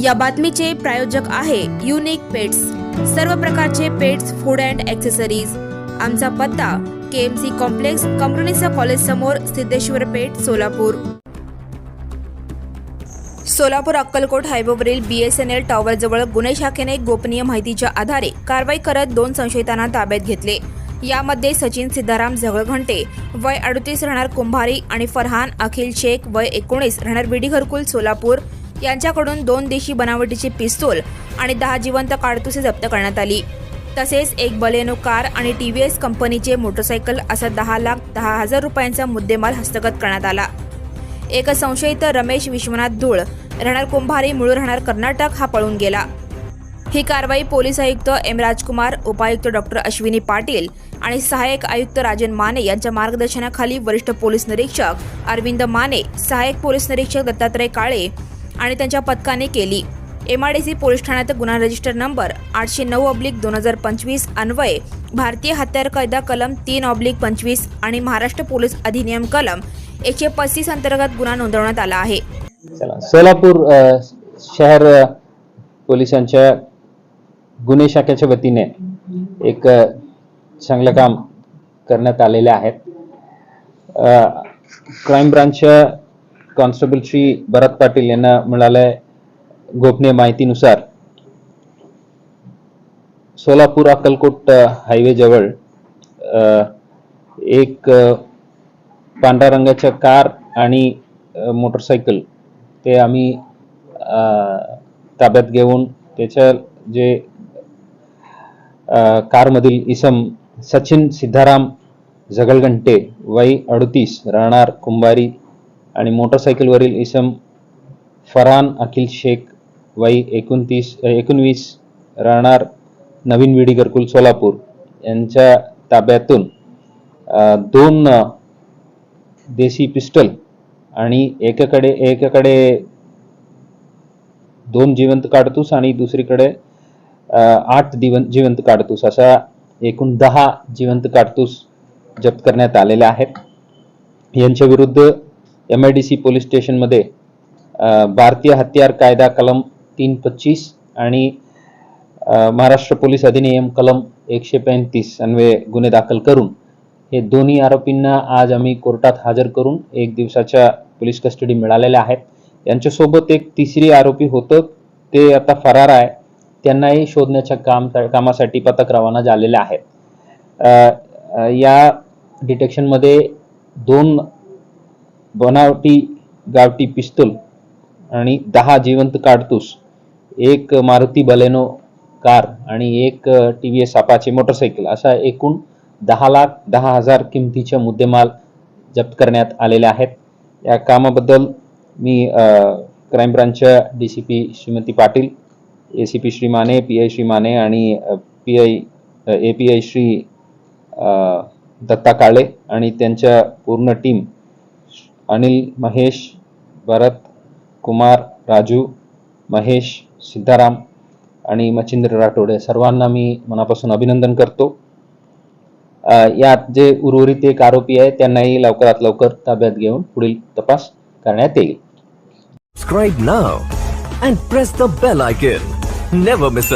या बातमीचे प्रायोजक आहे युनिक पेट्स सर्व प्रकारचे पेट्स फूड अँड ॲक्सेसरीज आमचा पत्ता के एम सी कॉम्प्लेक्स कंपनीचा कॉलेज समोर सिद्धेश्वर पेठ सोलापूर. सोलापूर अक्कलकोट हायवेवरील बी एस एन एल टॉवरजवळ गुन्हे शाखेने गोपनीय माहितीच्या आधारे कारवाई करत दोन संशयितांना ताब्यात घेतले. यामध्ये सचिन सिद्धाराम झगळघंटे वय अडतीस राहणार कुंभारी आणि फरहान अखिल शेख वय एकोणीस राहणार विडी घरकुल सोलापूर. यांच्याकडून दोन देशी बनावटीची पिस्तूल आणि दहा जिवंत काडतुसे जप्त करण्यात आली. तसेच एक बलेनो कार आणि टी व्ही एस कंपनीचे मोटरसायकल असा दहा लाख दहा हजार रुपयांचा मुद्देमाल हस्तगत करण्यात आला. एक संशयित रमेश विश्वनाथ धूळ राहणार कुंभारी मूळ राहणार कर्नाटक हा पळून गेला. ही कारवाई पोलीस आयुक्त एम राजकुमार उपायुक्त डॉक्टर अश्विनी पाटील आणि सहाय्यक आयुक्त राजन माने यांच्या मार्गदर्शनाखाली वरिष्ठ पोलीस निरीक्षक अरविंद माने सहाय्यक पोलीस निरीक्षक दत्तात्रय काळे आणि त्यांच्या पथकाने केली. एमआयडीसी पोलीस ठाण्यात गुन्हा रजिस्टर नंबर आठशे नऊ ऑब्लिक दोन हजार पंचवीस अन्वये भारतीय हत्यार कायदा कलम तीन ऑब्लिक पंचवीस आणि महाराष्ट्र पोलीस अधिनियम कलम एकशे पस्तीस अंतर्गत गुन्हा नोंदवण्यात आला आहे. चला सोलापूर शहर पोलिसांच्या गुन्हे शाखेच्या वतीने एक चांगलं काम करण्यात आलेले आहेत. क्राईम ब्रांचच्या कॉन्स्टेबल श्री भरत पाटील यांना मिळालंय गोपनीय माहितीनुसार. सोलापूर अक्कलकोट हायवे जवळ एक पांढऱ्या रंगाच्या कार आणि मोटरसायकल ते आम्ही ताब्यात घेऊन त्याच्या जे कारमधील इसम सचिन सिद्धाराम झगलघंटे वय अडतीस राहणार कुंभारी आणि मोटरसायकलवरील इसम फरहान अखिल शेख वाई एकोणतीस एकोणवीस राहणार नवीन विडी घरकुल सोलापूर. यांच्या ताब्यातून दोन देशी पिस्टल आणि एकाकडे एकाकडे दोन जिवंत काडतूस आणि दुसरीकडे आठ दिवं जिवंत काडतूस. अशा एकूण दहा जिवंत काडतूस जप्त करण्यात आलेल्या आहेत. यांच्या विरुद्ध M I D C police स्टेशनमध्ये भारतीय हत्यार कायदा कलम तीन पच्चीस आणि महाराष्ट्र पोलीस अधिनियम कलम एकशे पैंतीस अन्वये गुन्हे दाखल करून हे दोन्ही आरोपींना आज आम्ही कोर्टात हजर करून एक दिवसाच्या पोलीस कस्टडी मिळालेल्या आहेत. यांच्यासोबत एक तिसरी आरोपी होतं ते आता फरार आहे. त्यांनाही शोधण्याच्या काम कामासाठी पथक रवाना झालेले आहेत. या डिटेक्शनमध्ये दोन बनावटी गावठी पिस्तूल आणि दहा जिवंत काडतूस एक मारुती बलेनो कार आणि एक T V S Apache motorcycle असा एकूण दहा लाख दहा हजार किमतीचे मुद्देमाल जप्त करण्यात आलेले आहेत. या कामाबद्दल मी crime ब्रांचच्या D C P Shrimati Patil A C P Shri Mane P I Shri Mane आणि P I A P I Shri Datta Kale आणि त्यांच्या पूर्ण टीम अनिल महेश भरत कुमार राजू महेश सिद्धाराम आणि मच्छिंद्र राठोड या सर्वांना मी मनापासून अभिनंदन करतो. यात जे उर्वरित एक आरोपी आहे त्यांनाही लवकरात लवकर ताब्यात घेऊन पुढील तपास करण्यात येईल. Subscribe now and press the bell icon never miss